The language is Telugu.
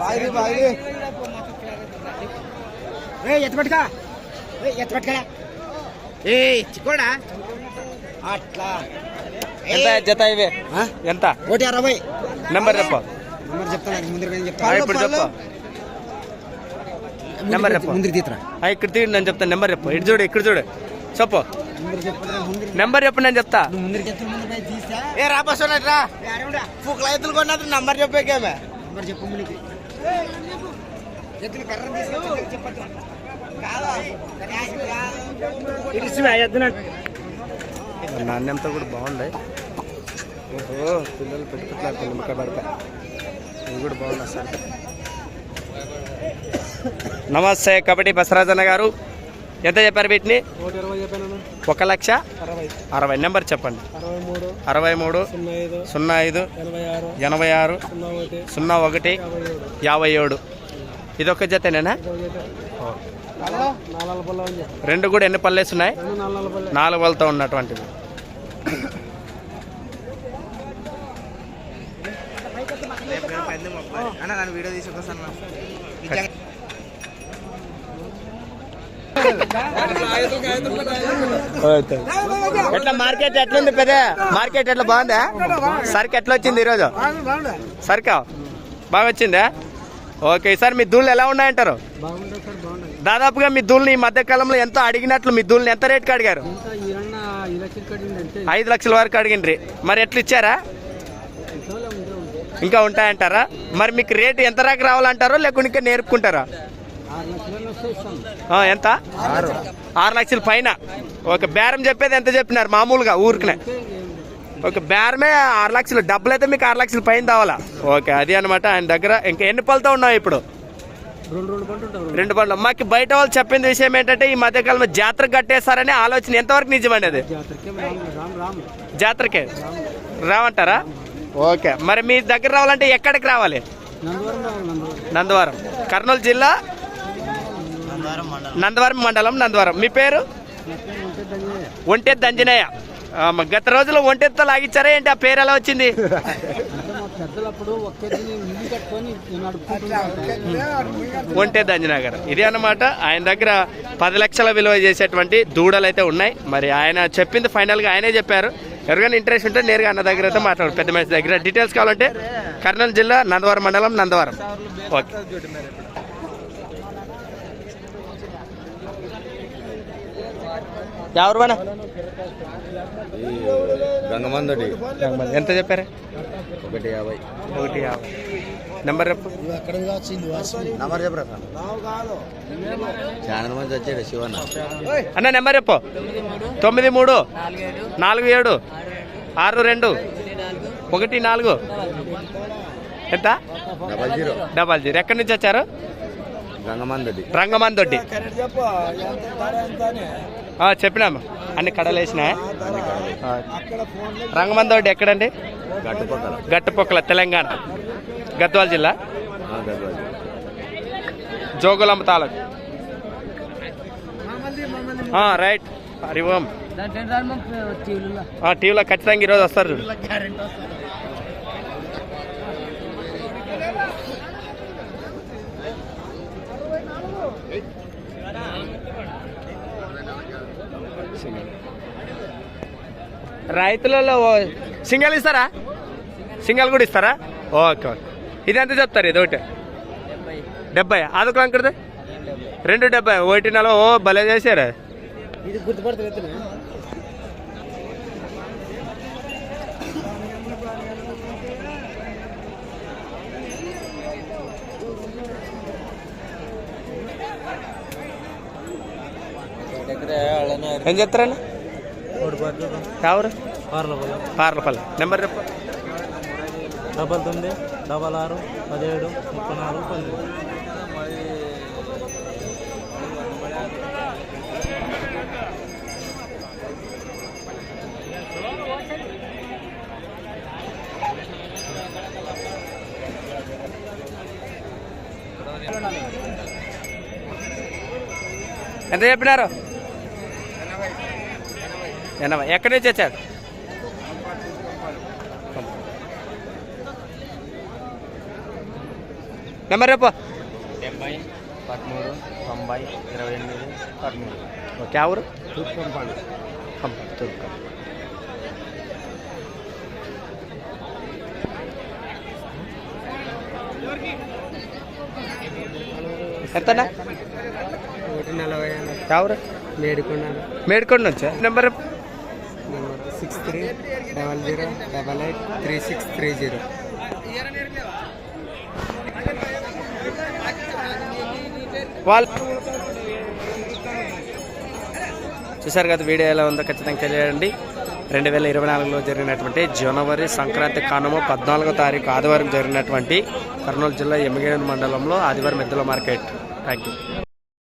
బాయిది బాయిది ఏ ఎత్తపట్టుకా ఏ ఎత్తపట్టుకా ఏ చిక్కోడా? అట్లా. ఎంత జత ఇవి? ఎంత? ఒకటి అరవై. నెంబర్ చెప్పు. నెంబర్ చెప్తాను ఆ, చెప్తాను ఇప్పుడు చెప్పు. నెంబర్ చెప్పు. ముందర తీతరా ఇక్కడ తీయండి నేను చెప్తాను. నెంబర్ చెప్పు. ఇటు చూడు ఇక్కడ చూడు. చెప్పు. నెంబర్ చెప్పు నేను చెప్తా. ఏ రాబోతున్నట్రా ఫుక్ల ఎత్తులు కొన్నది నంబర్ చెప్పేకేమే. నెంబర్ చెప్పు నాణ్యంతో కూడా బాగుంది ఓహో పిల్లలు పెట్టుకుంటున్నారు నిమ్మకాయ పడతా ఇవి కూడా బాగున్నాయి సార్ నమస్తే కబడ్డీ బసరాజన్న గారు. ఎంత చెప్పారు వీటిని? ఒక లక్ష అరవై. అరవై. నెంబర్ చెప్పండి. అరవై మూడు సున్నా ఐదు ఎనభై ఆరు ఎనభై ఆరు సున్నా ఒకటి యాభై ఏడు ఏడు ఇదొక జతనేనా రెండు కూడా ఎన్ని పళ్ళేసి ఉన్నాయి నాలుగు పళ్ళు. నాలుగు వాళ్ళతో ఉన్నటువంటివి. అన్న నన్ను వీడియో తీసుకొస్తాను ఎట్లా మార్కెట్ ఎట్లుంది పెద్ద? మార్కెట్ ఎట్లా బాగుందా? సరికి ఎట్లా వచ్చింది ఈరోజు? సరికా? బాగా వచ్చిందా? ఓకే సార్ మీ దూళ్ళు ఎలా ఉన్నాయంటారు? దాదాపుగా మీ దూళ్ళని ఈ మధ్య కాలంలో ఎంతో అడిగినట్లు మీ దూళ్ళని ఎంత రేట్కి అడిగారు? ఐదు లక్షల వరకు అడిగిండ్రి. మరి ఎట్లా ఇచ్చారా? ఇంకా ఉంటాయంటారా? మరి మీకు రేటు ఎంత దాకా రావాలంటారో లేకుంటే ఇంకా నేర్పుకుంటారా? ఎంత? ఆరు లక్షల పైన. ఒక బేరం చెప్పేది ఎంత చెప్పినారు? మామూలుగా ఊరికనే. ఒక బేరమే ఆరు లక్షలు డబ్బులు అయితే మీకు ఆరు లక్షల పైన కావాలా ఓకే అది అనమాట ఆయన దగ్గర ఇంకా ఎన్ని పళ్ళతో ఉన్నావు ఇప్పుడు? రెండు పండ్లు పళ్ళు మాకు బయట వాళ్ళు చెప్పిన విషయం ఏంటంటే ఈ మధ్యకాలంలో జాతర కట్టేస్తారని ఆలోచన ఎంతవరకు నిజమండి అది? జాతరకే. రావంటారా ఓకే. మరి మీ దగ్గర రావాలంటే ఎక్కడికి రావాలి? నందవరం. కర్నూలు జిల్లా? నందవరం మండలం. నందవరం మీ పేరు? ఒంటే దంజనయ్య గత రోజుల్లో ఒంటెత్తో లాగిచ్చారా ఏంటి? ఆ పేరు ఎలా వచ్చింది? ఒంటే దంజనగర్ ఇది అన్నమాట. ఆయన దగ్గర పది లక్షల విలువ చేసేటువంటి దూడలు అయితే ఉన్నాయి. మరి ఆయన చెప్పింది ఫైనల్గా ఆయనే చెప్పారు. ఎవరికైనా ఇంట్రెస్ట్ ఉంటే నేరుగా అన్న దగ్గర అయితే మాట్లాడు. పెద్ద మనిషి దగ్గర. డీటెయిల్స్ కావాలంటే కర్నూలు జిల్లా నందవరం మండలం నందవరం. ఓకే. ఎవరు మన గంగమందడి ఎంత చెప్పారు? ఒకటి యాభై ఒకటి యాభై నెంబర్ చెప్పు నంబర్ చెప్పరా ఛానల్ మంది వచ్చాడు శివన్న అన్న నెంబర్ చెప్పు తొమ్మిది మూడు నాలుగు ఏడు ఆరు రెండు ఒకటి నాలుగు ఎంత డబల్ జీరో డబల్ జీరో ఎక్కడి నుంచి వచ్చారు గంగమందడి రంగమాన్ దొడ్డి ఆ, చెప్పినాము. అన్ని కడలు వేసినా రంగమాన్ దొడ్డి ఎక్కడండి? గట్టుపక్కల గట్టుపొక్కల తెలంగాణ. గద్వాల జిల్లా? ఆ, గద్వాల. జోగులాంబ తాలూకు. ఆ, రైట్. హరి ఓం. ఆ, టీవీలో ఖచ్చితంగా ఈరోజు వస్తారు రైతులలో సింగల్ ఇస్తారా? సింగల్ కూడా ఇస్తారా? Okay okay. ఇది ఎంత చెప్తారు? ఇది ఒకటి. డెబ్బై. అదొక అంకర్ది రెండు డెబ్బై. ఒకటి నెల ఓ భలే చేశారు ఇది గుర్తుపడుతుంది ఏం చెప్తారండి ఎవరు? పార్లపల్లి. నెంబర్ చెప్పు. డబల్ తొమ్మిది డబల్ ఆరు పదిహేడు ముప్పై నాలుగు పన్నెండు. ఎంత చెప్పినారు? ఎనభై. ఎక్కడి నుంచి వచ్చారు? నెంబర్ రేపు డెబ్బై పదమూడు తొంభై ఇరవై ఎనిమిది పదమూడు. ఓకే ఎవరు తూర్పు ఎంతనా ఒకటి నలభై ఎవరు మేడుకున్నాను మేడ్కొండ నుంచా? Number six three double zero double eight three six three zero వాళ్ళు చూసారు కదా వీడియో ఎలా ఉందో ఖచ్చితంగా తెలియండి రెండు వేల ఇరవై నాలుగులో జరిగినటువంటి జనవరి సంక్రాంతి కానుమ పద్నాలుగో తారీఖు ఆదివారం జరిగినటువంటి కర్నూలు జిల్లా ఎమ్మిగేడు మండలంలో ఆదివారం ఎద్దుల మార్కెట్. Thank you